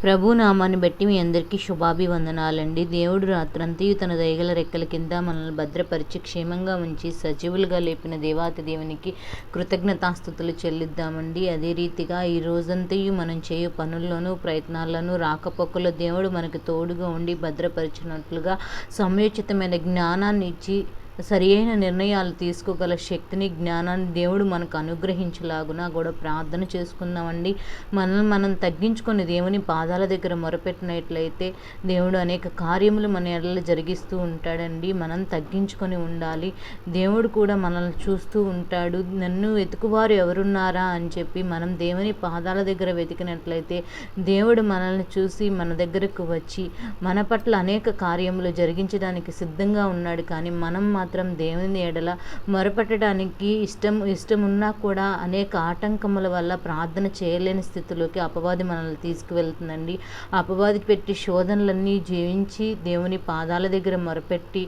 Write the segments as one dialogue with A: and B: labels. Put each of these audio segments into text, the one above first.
A: ప్రభు నామాన్ని బట్టి మీ అందరికీ శుభాభివందనాలండి. దేవుడు రాత్రంతయు తన దయగల రెక్కల కింద మనల్ని భద్రపరిచి క్షేమంగా ఉంచి సజీవులుగా లేపిన దేవాతి దేవునికి కృతజ్ఞతాస్థుతులు చెల్లిద్దామండి. అదే రీతిగా ఈ రోజంతయు మనం చేయు పనుల్లోనూ ప్రయత్నాల్లోనూ రాకపోకలో దేవుడు మనకు తోడుగా ఉండి భద్రపరిచినట్లుగా సమయోచితమైన జ్ఞానాన్ని ఇచ్చి సరి అయిన నిర్ణయాలు తీసుకోగల శక్తిని జ్ఞానాన్ని దేవుడు మనకు అనుగ్రహించలాగున కూడా ప్రార్థన చేసుకుందామండి. మనల్ని మనం తగ్గించుకొని దేవుని పాదాల దగ్గర మొరపెట్టినట్లయితే దేవుడు అనేక కార్యములు మన ఎడల జరిగిస్తూ ఉంటాడండి. మనం తగ్గించుకొని ఉండాలి. దేవుడు కూడా మనల్ని చూస్తూ ఉంటాడు. నన్ను వెతుకువారు ఎవరున్నారా అని చెప్పి మనం దేవుని పాదాల దగ్గర వెతికినట్లయితే దేవుడు మనల్ని చూసి మన దగ్గరకు వచ్చి మన పట్ల అనేక కార్యములు జరిగించడానికి సిద్ధంగా ఉన్నాడు. కానీ మనం మాత్రం దేవుని ఎడల మొరపెట్టడానికి ఇష్టం ఇష్టం ఉన్నా కూడా అనేక ఆటంకముల వల్ల ప్రార్థన చేయలేని స్థితిలోకి అపవాది మనల్ని తీసుకువెళ్తుందండి. అపవాది పెట్టి శోధనలన్నీ జీవించి దేవుని పాదాల దగ్గర మొరపెట్టి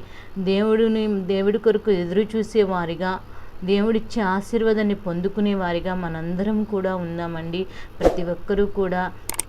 A: దేవుడిని దేవుడి కొరకు ఎదురు చూసే వారిగా దేవుడిచ్చే ఆశీర్వాదాన్ని పొందుకునే వారిగా మనందరం కూడా ఉందామండి. ప్రతి ఒక్కరూ కూడా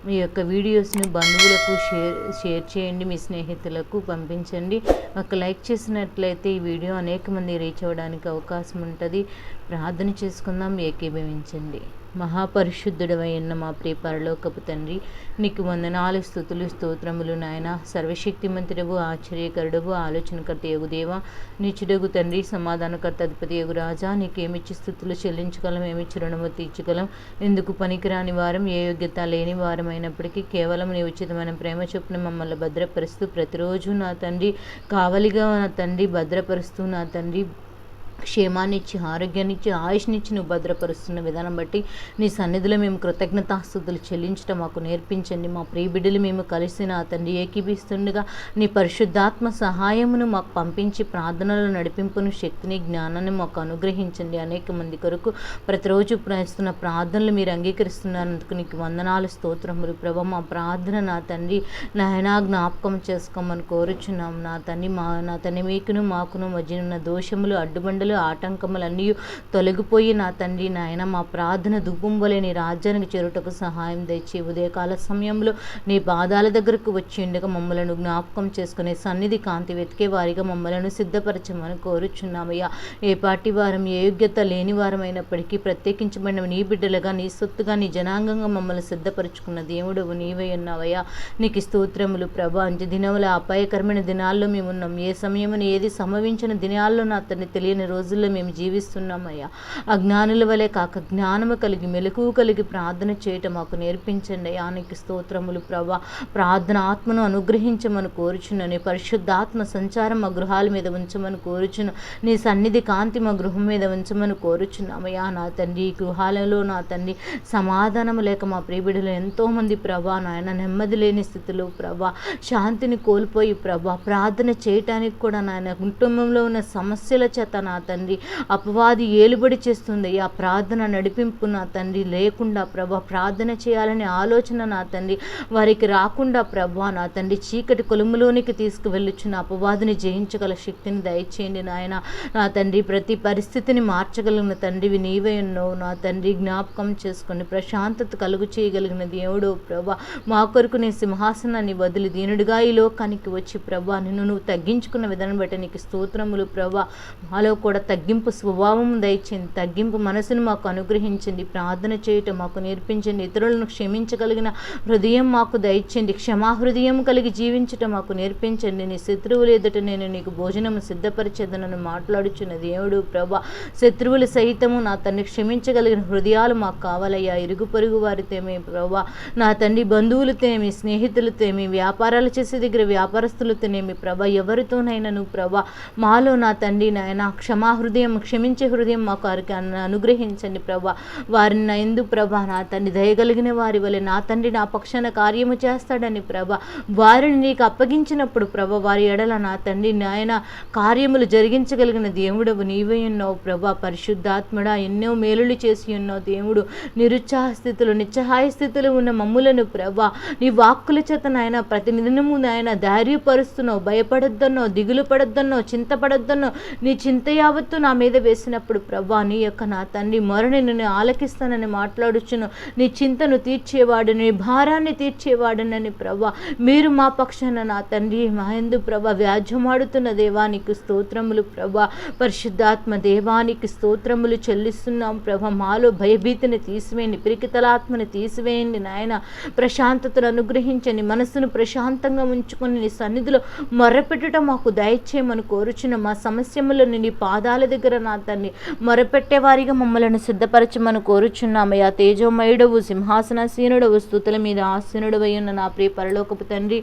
A: మీ యొక్క వీడియోస్ని బంధువులకు షేర్ షేర్ చేయండి మీ స్నేహితులకు పంపించండి. ఒక లైక్ చేసినట్లయితే ఈ వీడియో అనేక మంది రీచ్ అవ్వడానికి అవకాశం ఉంటుంది. ప్రార్థన చేసుకుందాం ఏకీభవించండి. మహాపరిశుద్ధుడవైన మా ప్రియ పరలోకపు తండ్రి నీకు వందనాలు స్థుతులు స్తోత్రములు నాయన. సర్వశక్తిమంతుడవు ఆశ్చర్యకరుడవు ఆలోచనకర్త యగు దేవ. నిచుడగు తండ్రి సమాధానకర్త అధిపతి యగు రాజా. నీకేమిచ్చి స్థుతులు చెల్లించగలం ఏమిచ్చి రుణము తీర్చగలం? ఎందుకు పనికిరాని వారం ఏ యోగ్యత లేని వారం అయినప్పటికీ కేవలం నీ ఉచితమైన ప్రేమ చొప్పున మమ్మల్ని భద్రపరుస్తూ ప్రతిరోజు నా తండ్రి కావలిగా నా తండ్రి భద్రపరుస్తూ నా తండ్రి క్షేమాన్నిచ్చి ఆరోగ్యాన్నిచ్చి ఆయుష్నిచ్చి నువ్వు భద్రపరుస్తున్న విధానం బట్టి నీ సన్నిధిలో మేము కృతజ్ఞతాస్థుతులు చెల్లించడం మాకు నేర్పించండి. మా ప్రియబిడ్డలు మేము కలిసి నా తండ్రి ఏకీపిస్తుండగా నీ పరిశుద్ధాత్మ సహాయమును మాకు పంపించి ప్రార్థనలు నడిపింపును శక్తిని జ్ఞానాన్ని మాకు అనుగ్రహించండి. అనేక మంది కొరకు ప్రతిరోజు ప్రయత్నిస్తున్న ప్రార్థనలు మీరు అంగీకరిస్తున్నందుకు నీకు వందనాలు స్తోత్రములు. ప్రభా మా ప్రార్థన నా తండ్రి నాయనా జ్ఞాపకం చేసుకోమని కోరుచున్నాం. నా తండ్రి మా నా తండ్రి మీకును మాకును మధ్య ఉన్న దోషములు అడ్డుబండలు ఆటంకములన్నీ తొలగిపోయి నా తండ్రి నాయన మా ప్రార్థన దుబ్బుంబలే నీ రాజ్యానికి చేరుటకు సహాయం తెచ్చి ఉదయకాల సమయంలో నీ పాదాల దగ్గరకు వచ్చి ఉండగా మమ్మలను జ్ఞాపకం చేసుకునే సన్నిధి కాంతి వెతికే వారిగా మమ్మలను సిద్ధపరచమని కోరుచున్నామయ్యా. ఏ పాటి వారం ఏ యోగ్యత లేని వారం అయినప్పటికీ ప్రత్యేకించబడిన నీ బిడ్డలుగా నీ సొత్తుగా నీ జనాంగంగా మమ్మల్ని సిద్ధపరచుకున్న దేవుడు నీవై ఉన్నావయ్యా. నీకు స్తోత్రములు ప్రభా అంచె దినముల అపాయకరమైన దినాల్లో మేము ఉన్నాం ఏ సమయమున ఏది సంభవించిన దినాల్లో నా అతన్ని తెలియని రోజుల్లో మేము జీవిస్తున్నామయ్యా. అజ్ఞానుల వలె కాక జ్ఞానము కలిగి మెలకువ కలిగి ప్రార్థన చేయటం మాకు నేర్పించండి. అయ్యా నీకు స్తోత్రములు ప్రభా ప్రార్థన ఆత్మను అనుగ్రహించమని కోరుచున్నాను నీ పరిశుద్ధాత్మ సంచారం మా గృహాల మీద ఉంచమని కోరుచును. నీ సన్నిధి కాంతి మా గృహం మీద ఉంచమని కోరుచున్నామయ్యా నా తండ్రి ఈ గృహాలలో నా తండ్రి సమాధానము లేక మా ప్రియబిడలు ఎంతోమంది ప్రభా నాయన నెమ్మది లేని స్థితిలో ప్రభా శాంతిని కోల్పోయి ప్రభా ప్రార్థన చేయటానికి కూడా నాయన కుటుంబంలో ఉన్న సమస్యల చేత నా తండ్రి. అపవాది ఏలుబడి చేస్తుంది. ఆ ప్రార్థన నడిపింపు నా తండ్రి. లేకుండా ప్రభా ప్రార్థన చేయాలనే ఆలోచన నా తండ్రి. వారికి రాకుండా ప్రభా నా తండ్రి చీకటి కొలుములోనికి తీసుకువెళ్ళొచ్చిన అపవాదిని జయించగల శక్తిని దయచేయండి నాయన. నా తండ్రి ప్రతి పరిస్థితిని మార్చగలిగిన తండ్రివి నీవే ఉన్నావు. నా తండ్రి జ్ఞాపకం చేసుకొని ప్రశాంతత కలుగు చేయగలిగిన దేవుడో ప్రభా. మా కొరకు నీ సింహాసనాన్ని వదిలి దీనుడిగా ఈ లోకానికి వచ్చి ప్రభా నిన్ను నువ్వు తగ్గించుకున్న విధానం బట్టి నీకు స్తోత్రములు ప్రభా. మాలో కూడా తగ్గింపు స్వభావం దయచింది తగ్గింపు మనసును మాకు అనుగ్రహించండి ప్రార్థన చేయటం మాకు నేర్పించండి ఇతరులను క్షమించగలిగిన హృదయం మాకు దయచండి క్షమా హృదయం కలిగి జీవించటం మాకు నేర్పించండి. నీ శత్రువులు ఎదుట నేను నీకు భోజనం సిద్ధపరిచేదనని మాట్లాడుచున్న దేవుడు ప్రభా శత్రువులు సహితము నా తండ్రి క్షమించగలిగిన హృదయాలు మాకు కావాలయ్యా. ఇరుగు పొరుగు వారితేమి ప్రభా నా తండ్రి బంధువులతోనేమి స్నేహితులతోనేమి వ్యాపారాలు చేసే దగ్గర వ్యాపారస్తులతోనేమి ప్రభా ఎవరితోనైనా నువ్వు ప్రభా మాలో నా తండ్రి నాయన క్షమ హృదయం క్షమించే హృదయం మాకు వారికి అనుగ్రహించండి ప్రభా. వారిని నా ఎందు ప్రభా నా తండ్రి దయగలిగిన వారి వలె నా తండ్రి నా పక్షాన కార్యము చేస్తాడని ప్రభా. వారిని నీకు అప్పగించినప్పుడు ప్రభ వారి ఎడల నా తండ్రి నాయన కార్యములు జరిగించగలిగిన దేవుడవు నీవే ఉన్నావు ప్రభా. పరిశుద్ధాత్మడా ఎన్నో మేలులు చేసి ఉన్నావు దేవుడు. నిరుత్సాహ స్థితిలో నిస్సహాయ స్థితిలో ఉన్న మమ్ములను ప్రభా నీ వాక్కుల చేత నాయన ప్రతినిధినము నాయన ధైర్యపరుస్తున్నావు. భయపడొద్దన్నో దిగులు పడొద్దన్నో చింతపడొద్దన్నో నీ చింతయా యావత్తు నా మీద వేసినప్పుడు ప్రభా నీ యొక్క నా తండ్రి మరణిని నేను ఆలకిస్తానని మాట్లాడుచును. నీ చింతను తీర్చేవాడు నీ భారాన్ని తీర్చేవాడునని ప్రభా మీరు మా పక్షాన నా తండ్రి మహేందు ప్రభ వ్యాజ్యమాడుతున్న దేవానికి స్తోత్రములు ప్రభా. పరిశుద్ధాత్మ దేవానికి స్తోత్రములు చెల్లిస్తున్నాం ప్రభ. మాలో భయభీతిని తీసివేయండి పిరికితలాత్మని తీసివేయండి నాయన. ప్రశాంతతను అనుగ్రహించండి మనసును ప్రశాంతంగా ఉంచుకొని నీ సన్నిధిలో మొరపెట్టుట మాకు దయచేయమని కోరుచున్న మా సమస్యములను నీ పాదాల దగ్గర నా తండ్రి మొరపెట్టే వారిగా మమ్మల్ని సిద్ధపరచమని కోరుచున్నామయ్యా. తేజోమయుడవు సింహాసనసీనుడవు స్థుతుల మీద ఆసీనుడవై ఉన్న నా ప్రియ పరలోకపు తండ్రి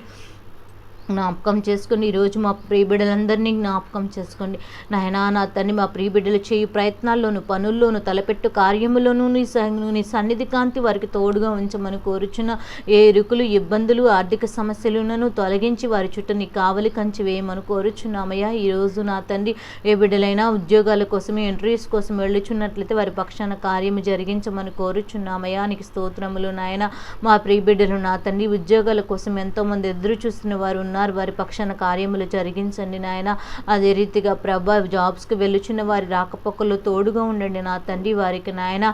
A: జ్ఞాపకం చేసుకోండి ఈరోజు మా ప్రియ బిడ్డలందరినీ జ్ఞాపకం చేసుకోండి. నాయనా నా తన్ని మా ప్రియ బిడ్డలు చేయి ప్రయత్నాల్లోను పనుల్లోను తలపెట్టు కార్యములోను నీ నీ సన్నిధి కాంతి వారికి తోడుగా ఉంచమని కోరుచున్న ఏ ఇరుకులు ఇబ్బందులు ఆర్థిక సమస్యలను తొలగించి వారి చుట్టూ నీ కావలి కంచి వేయమని కోరుచున్నామయ్యా. ఈరోజు నా తండ్రి ఏ బిడ్డలైనా ఉద్యోగాల కోసమే ఇంటర్వ్యూస్ కోసం వెళ్ళుచున్నట్లయితే వారి పక్షాన కార్యము జరిగించమని కోరుచున్నామయ్యా. నీకు స్తోత్రములు నాయన. మా ప్రియ బిడ్డలు నా తండ్రి ఉద్యోగాల కోసం ఎంతోమంది ఎదురు చూస్తున్న వారు ఉన్నారు. వారి పక్షాన కార్యములు జరిగించండి నాయన. అదే రీతిగా ప్రభా జాబ్స్కి వెళ్ళుచున్న వారి రాకపోకల్లో తోడుగా ఉండండి నా తండ్రి వారికి నాయన.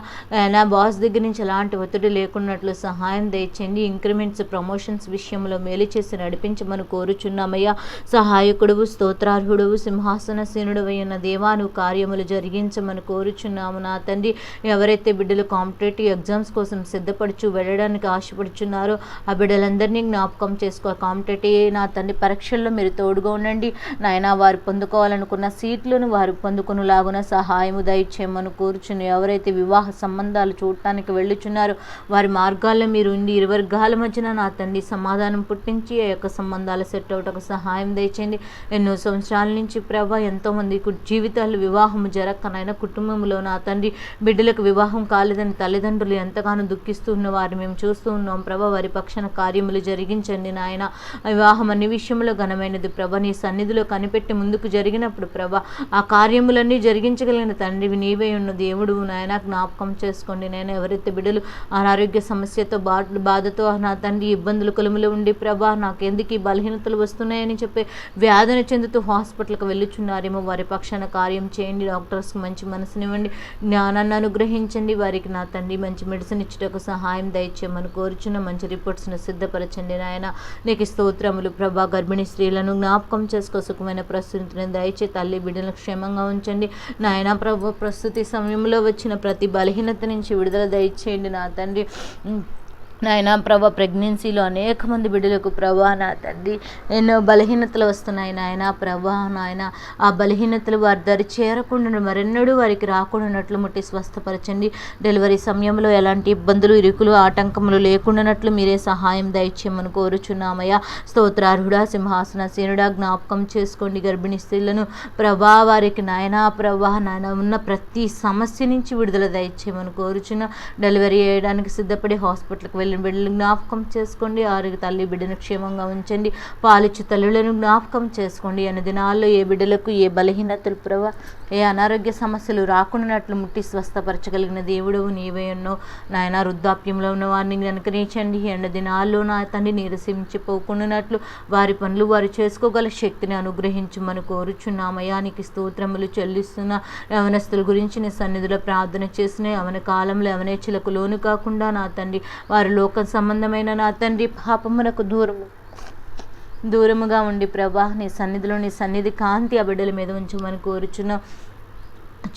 A: నా బాస్ దగ్గర నుంచి ఎలాంటి ఒత్తిడి లేకున్నట్లు సహాయం దయచండి ఇంక్రిమెంట్స్ ప్రమోషన్స్ విషయంలో మేలు చేసి నడిపించమని కోరుచున్నామయ్యా. సహాయకుడువు స్తోత్రార్హుడువు సింహాసనసీనుడు అయిన దేవాను కార్యములు జరిగించమని కోరుచున్నాము నా తండ్రి. ఎవరైతే బిడ్డలు కాంపిటేటివ్ ఎగ్జామ్స్ కోసం సిద్ధపడుచు వెళ్ళడానికి ఆశపడుచున్నారో ఆ బిడ్డలందరినీ జ్ఞాపకం చేసుకో. కాంపిటేటివ్ నా తండ్రి పరీక్షల్లో మీరు తోడుగా ఉండండి. నాయన వారు పొందుకోవాలనుకున్న సీట్లను వారు పొందుకునేలాగున సహాయము దయచేయమని కూర్చుని ఎవరైతే వివాహ సంబంధాలు చూడటానికి వెళ్ళుచున్నారో వారి మార్గాల్లో మీరు ఉండి ఇరు వర్గాల మధ్యన నా తండ్రి సమాధానం పుట్టించి ఆ యొక్క సంబంధాలు సెట్ అవుటకు సహాయం దయచేయండి. ఎన్నో సంవత్సరాల నుంచి ప్రభా ఎంతోమంది జీవితాలు వివాహం జరక్కనైనా కుటుంబంలో నా తండ్రి బిడ్డలకు వివాహం కాలేదని తల్లిదండ్రులు ఎంతగానో దుఃఖిస్తున్న వారిని మేము చూస్తూ ఉన్నాం. ప్రభా వారి పక్షన కార్యములు జరిగించండి నాయన. వివాహం అన్ని విషయంలో ఘనమైనది ప్రభ. నీ సన్నిధిలో కనిపెట్టి ముందుకు జరిగినప్పుడు ప్రభ ఆ కార్యములన్నీ జరిగించగలిగిన తండ్రివి నీవే ఉన్న దేవుడు నాయన. జ్ఞాపకం చేసుకోండి నేను ఎవరైతే బిడ్డలు అనారోగ్య సమస్యతో బా బాధతో నా తండ్రి ఇబ్బందులు కొలుములు ఉండి ప్రభా నాకు ఎందుకు ఈ బలహీనతలు వస్తున్నాయని చెప్పి వ్యాధన చెందుతూ హాస్పిటల్కి వెళ్ళుచున్నారేమో వారి పక్షాన కార్యం చేయండి. డాక్టర్స్కి మంచి మనసునివ్వండి. జ్ఞానాన్ని అనుగ్రహించండి. వారికి నా తండ్రి మంచి మెడిసిన్ ఇచ్చేటకు సహాయం దయచేయమని కోరుచున్న మంచి రిపోర్ట్స్ను సిద్ధపరచండి నాయన. నీకు స్తోత్రములు ప్రభ. గర్భిణీ స్త్రీలను జ్ఞాపకం చేసుకో సుఖమైన ప్రస్తుతిని దయచే తల్లి బిడ్డలను క్షేమంగా ఉంచండి. నాయన ప్రభు ప్రస్తుతి సమయంలో వచ్చిన ప్రతి బలహీనత నుంచి విడుదల దయచేయండి నా తండ్రి. నాయన ప్రభ ప్రెగ్నెన్సీలో అనేక మంది బిడ్డలకు ప్రభా నా తండ్రి ఎన్నో బలహీనతలు వస్తున్నాయి నాయన ప్రభా నాయన. ఆ బలహీనతలు వారి దరి చేరకుండా మరెన్నడూ వారికి రాకుండానట్లు ముట్టి స్వస్థపరచండి. డెలివరీ సమయంలో ఎలాంటి ఇబ్బందులు ఇరుకులు ఆటంకములు లేకుండానట్లు మీరే సహాయం దయచేయమని కోరుచున్నామయ్యా. స్తోత్రార్హుడా సింహాసన సేనుడా జ్ఞాపకం చేసుకోండి. గర్భిణీ స్త్రీలను ప్రభా వారికి నాయన ప్రభా నాయన ఉన్న ప్రతి సమస్య నుంచి విడుదల దయచేయమని కోరుచున్న. డెలివరీ చేయడానికి సిద్ధపడి హాస్పిటల్కి వెళ్ళి తల్లిని బిడ్డలు జ్ఞాపకం చేసుకోండి. ఆరోగ్య తల్లి బిడ్డను క్షేమంగా ఉంచండి. పాలిచ్చు తల్లులను జ్ఞాపకం చేసుకోండి. అన్ని దినాల్లో ఏ బిడ్డలకు ఏ బలహీనతలు ప్రభా ఏ అనారోగ్య సమస్యలు రాకుండానట్లు ముట్టి స్వస్థపరచగలిగిన దేవుడవు నీవే ఉన్నో. నాయన వృద్ధాప్యంలో ఉన్న వారిని అనుకరించండి ఎండ దినాల్లో నా తండ్రి నీరసించిపోకుండానట్లు వారి పనులు వారు చేసుకోగల శక్తిని అనుగ్రహించమని కోరుచున్నామయ్యా నీకు స్తోత్రములు చెల్లిస్తున్న యవనస్తుల గురించి నీ సన్నిధిలో ప్రార్థన చేసిన యవన కాలంలో యవనేచ్చులకు లోను కాకుండా నా తండ్రి వారి లోక సంబంధమైన నా తండ్రి పాపమునకు దూరము. దూరముగా ఉండి ప్రభా నీ సన్నిధిలో నీ సన్నిధి కాంతి ఆ బిడ్డల మీద ఉంచమని కోరుచున్నాం.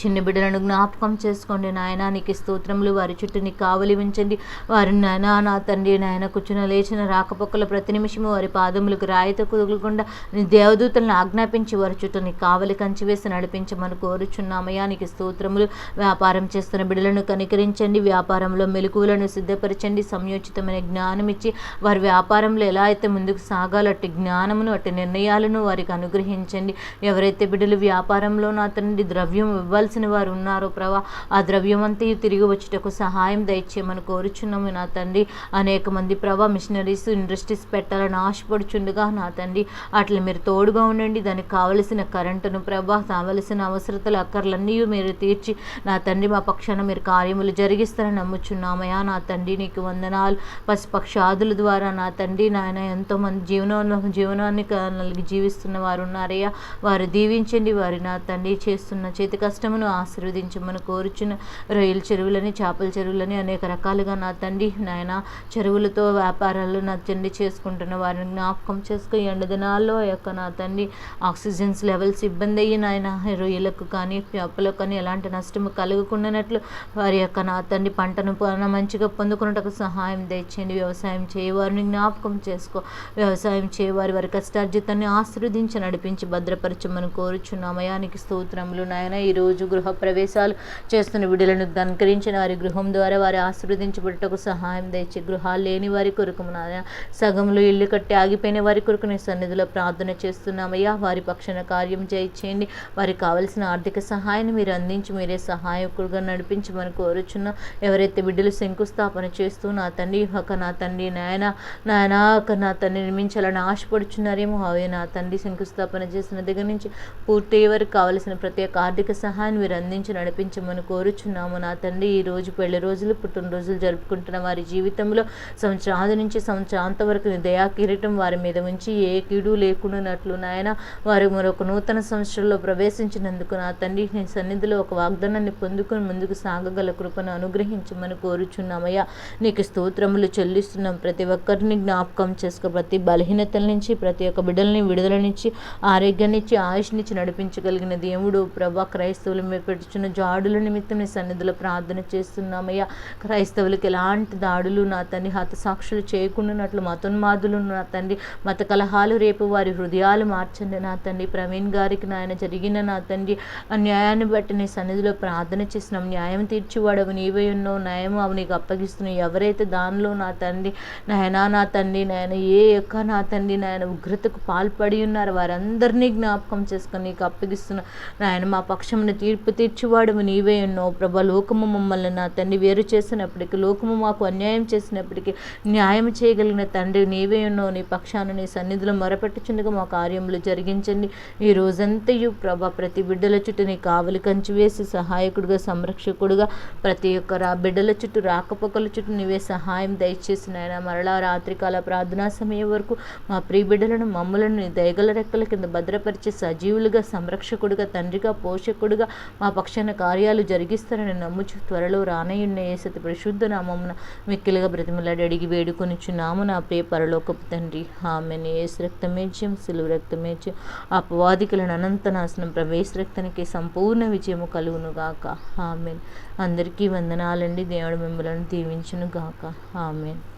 A: చిన్న బిడ్డలను జ్ఞాపకం చేసుకోండి నాయన నీకు స్తోత్రములు వారి చుట్టూ నీకు కావలి ఉంచండి. వారి నాయన నా తండ్రి నాయన కూర్చున్న లేచిన రాకపోకల ప్రతి నిమిషము వారి పాదములకు రాయితో కుదలకుండా నీ దేవదూతలను ఆజ్ఞాపించి వారి చుట్టూ నీ కావలి కంచి వేసి నడిపించమని కోరుచున్నామయ్యా. నీకు స్తోత్రములు వ్యాపారం చేస్తున్న బిడ్డలను కనికరించండి. వ్యాపారంలో మెలకువలను సిద్ధపరచండి. సంయోచితమైన జ్ఞానం ఇచ్చి వారి వ్యాపారంలో ఎలా అయితే ముందుకు సాగాలో అట్టి జ్ఞానమును అట్టి నిర్ణయాలను వారికి అనుగ్రహించండి. ఎవరైతే బిడ్డలు వ్యాపారంలో నా తండ్రి ద్రవ్యం ఇవ్వ ఇవ్వాల్సిన వారు ఉన్నారో. ప్రభా ఆ ద్రవ్యమంతా తిరిగి వచ్చుటకు సహాయం దయచేయమని కోరుచున్నాము నా తండ్రి. అనేక మంది ప్రభా మిషనరీస్ ఇండస్ట్రీస్ పెట్టాలని ఆశపడుచుండగా నా తండ్రి. అట్లా మీరు తోడుగా ఉండండి. దానికి కావలసిన కరెంటును ప్రభా కావలసిన అవసరతలు అక్కర్లన్నీ మీరు తీర్చి నా తండ్రి మా పక్షాన మీరు కార్యములు జరిగిస్తారని నమ్ముచున్నామయ్యా నా తండ్రి. నీకు వందనాలు. పశుపక్షాదుల ద్వారా నా తండ్రి నాయన ఎంతోమంది జీవన జీవనాన్ని కలిగి జీవిస్తున్న వారు ఉన్నారయ్యా. వారు దీవించండి. వారి నా తండ్రి చేస్తున్న చేతి కష్టమును ఆశీర్వదించమని కోరుచున్న రొయ్యల చెరువులని చేపల చెరువులని అనేక రకాలుగా నా తండ్రి నాయన చెరువులతో వ్యాపారాలు నా తండ్రి చేసుకుంటున్న వారిని జ్ఞాపకం చేసుకుని ఎండదినాల్లో యొక్క నా తండ్రి ఆక్సిజన్స్ లెవెల్స్ ఇబ్బంది అయ్యి నాయన రొయ్యలకు కానీ చేపలకు కానీ ఎలాంటి నష్టము కలుగుకున్నట్లు వారి యొక్క నా తండ్రి పంటను మంచిగా పొందుకున్నట్టుకు సహాయం తెచ్చండి వ్యవసాయం చేయవారిని జ్ఞాపకం చేసుకో. వ్యవసాయం చేయవారి వారి కష్టార్జితాన్ని ఆశీర్వదించి నడిపించి భద్రపరచమని కోరుచున్నామయానికి స్తోత్రములు నాయన. ఈరోజు గృహ ప్రవేశాలు చేస్తున్న విడులను ధనకరించిన వారి గృహం ద్వారా వారి ఆశీర్వదించబడటకు సహాయం దయచి గృహాలు లేని వారి కొరకు నాయన సగంలో ఇల్లు కట్టి ఆగిపోయిన వారి కొరకు నీ సన్నిధిలో ప్రార్థన చేస్తున్నామయ్యా. వారి పక్షాన కార్యం చేయించేయండి వారికి కావలసిన ఆర్థిక సహాయాన్ని మీరు అందించి మీరే సహాయకుడుగా నడిపించమని కోరుచున్నాం. ఎవరైతే బిడ్డలు శంకుస్థాపన చేస్తూ నా తండ్రి ఒక నా తండ్రి నాయన నాయన ఒక నా తండ్రి నిర్మించాలని ఆశపడుచున్నారేమో అవే నా తండ్రి శంకుస్థాపన చేసిన దగ్గర నుంచి పూర్తి వరకు కావలసిన ప్రతి ఒక్క ఆర్థిక సహాయాన్ని మీరు అందించి నడిపించమని కోరుచున్నాము. నా తండ్రి ఈ రోజు పెళ్ళి రోజులు పుట్టినరోజులు జరుపుకుంటున్న వారి జీవితంలో సంవత్సరాది నుంచి సంవత్సరాంత వరకు దయా కిరీటం వారి మీద ఉంచి ఏ కీడు లేకుండానట్లు నాయన వారు మరొక నూతన సంవత్సరంలో ప్రవేశించినందుకు నా తండ్రి నీ సన్నిధిలో ఒక వాగ్దానాన్ని పొందుకుని ముందుకు సాగగల కృపను అనుగ్రహించమని కోరుచున్నామయ్యా. నీకు స్తోత్రములు చెల్లిస్తున్నాం. ప్రతి ఒక్కరిని జ్ఞాపకం చేసుకో. ప్రతి బలహీనతల నుంచి ప్రతి ఒక్క బిడ్డల్ని విడుదల నుంచి ఆరోగ్యాన్నిచ్చి ఆయుష్నిచ్చి నడిపించగలిగిన దేవుడు ప్రభా క్రైస్తవులు మీరు పెట్టుచున్న జాడుల నిమిత్తం నీ సన్నిధిలో ప్రార్థన చేస్తున్నామయ్యా. క్రైస్తవులకు ఎలాంటి దాడులు నా తండ్రి హతసాక్షులు చేయకుండానట్లు మతోన్మాదులు నా తండ్రి మత కలహాలు రేపు వారి హృదయాలు మార్చండి నా తండ్రి. ప్రవీణ్ గారికి నాయన జరిగిన నా తండ్రి న్యాయాన్ని బట్టి నీ సన్నిధిలో ప్రార్థన చేసినాం న్యాయం తీర్చివాడవు నీవే ఉన్నావు న్యాయం అవి నీకు అప్పగిస్తున్నావు ఎవరైతే దానిలో నా తండ్రి నాయనా నా తండ్రి నాయన ఏ యొక్క నా తండ్రి నాయన ఉగ్రతకు పాల్పడి ఉన్నారు వారందరినీ జ్ఞాపకం చేసుకొని నీకు అప్పగిస్తున్నా నాయన మా పక్షం తీర్పు తీర్చివాడవు నీవే ఉన్నావు ప్రభా లోకము మమ్మల్ని నా తండ్రి వేరు చేసినప్పటికీ లోకము మాకు అన్యాయం చేసినప్పటికీ న్యాయం చేయగలిగిన తండ్రి నీవే ఉన్నావు నీ పక్షాన నీ సన్నిధిలో మొరపెట్టుచుండగా మా కార్యములు జరిగించండి. ఈ రోజంతయు ప్రభా ప్రతి బిడ్డల చుట్టూ నీ కావలి కంచి వేసి సహాయకుడుగా సంరక్షకుడుగా ప్రతి ఒక్క రా బిడ్డల చుట్టూ రాకపోకల చుట్టూ నీవే సహాయం దయచేసి నాయన. మరలా రాత్రికాల ప్రార్థనా సమయం వరకు మా ప్రియ బిడ్డలను మమ్మలను నీ దయగల రెక్కల కింద భద్రపరిచే సజీవులుగా సంరక్షకుడుగా తండ్రిగా పోషకుడుగా మా పక్షాన కార్యాలు జరిగిస్తారని నమ్ముచు త్వరలో రానయ్యున్న ఏసతి పరిశుద్ధ నామమున మిక్కిలుగా బ్రతిమలాడి అడిగి వేడుకొనిచున్నాము నా ప్రియ పరలోకపు తండ్రి. ఆమెను. ఏసు రక్తమేజ్యం సిలువు రక్తమేజ్యం అపవాదికులను అనంత నాశనం ప్రవేశ రక్తానికి సంపూర్ణ విజయము కలుగును గాక. ఆమెన్. అందరికీ వందనాలండి. దేవుడు మిమ్మల్ని దీవించును గాక. ఆమెన్.